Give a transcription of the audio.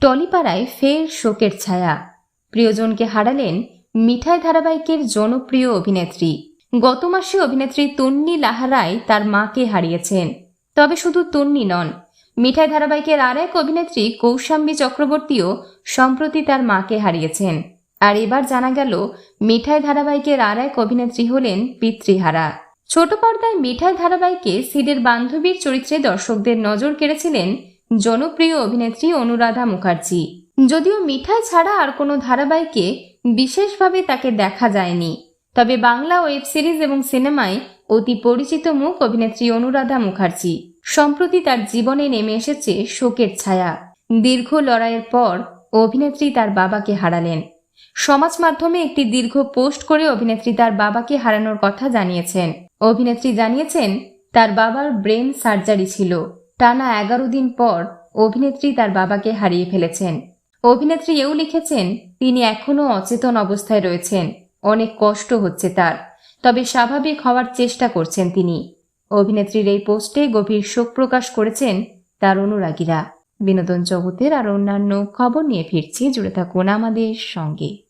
টলিপাড়ায় ফের শোকের ছায়া। প্রিয়জনকে হারালেন মিঠাই ধারাবাহিকের জনপ্রিয় অভিনেত্রী। গত মাসে অভিনেত্রী তন্নি লাহারাই তার মাকে হারিয়েছেন। তবে শুধু তন্নি নন, মিঠাই ধারাবাহিকের আর এক অভিনেত্রী কৌশাম্বী চক্রবর্তীও সম্প্রতি তার মাকে হারিয়েছেন। আর এবার জানা গেল, মিঠাই ধারাবাহিকের আর এক অভিনেত্রী হলেন পিতৃহারা। ছোট পর্দায় মিঠাই ধারাবাহিকে সিডের বান্ধবীর চরিত্রে দর্শকদের নজর কেড়েছিলেন জনপ্রিয় অভিনেত্রী অনুরাধা মুখার্জি। যদিও মিঠাই ছাড়া আর কোনো ধারাবাহিকে বিশেষভাবে তাকে দেখা যায়নি। তবে বাংলা ওয়েব সিরিজ এবং সিনেমায় অতি পরিচিত মুখ অভিনেত্রী অনুরাধা মুখার্জি। সম্প্রতি তার জীবনে নেমে এসেছে শোকের ছায়া। দীর্ঘ লড়াইয়ের পর অভিনেত্রী তার বাবাকে হারালেন। সমাজ মাধ্যমে একটি দীর্ঘ পোস্ট করে অভিনেত্রী তার বাবাকে হারানোর কথা জানিয়েছেন। অভিনেত্রী জানিয়েছেন, তার বাবার ব্রেন সার্জারি ছিল। টানা এগারো দিন পর অভিনেত্রী তার বাবাকে হারিয়ে ফেলেছেন। অভিনেত্রী এও লিখেছেন, তিনি এখনও অচেতন অবস্থায় রয়েছেন। অনেক কষ্ট হচ্ছে তার। তবে স্বাভাবিক হওয়ার চেষ্টা করছেন তিনি। অভিনেত্রীর এই পোস্টে গভীর শোক প্রকাশ করেছেন তার অনুরাগীরা। বিনোদন জগতের আর অন্যান্য খবর নিয়ে ফিরছি। জুড়ে থাকুন আমাদের সঙ্গে।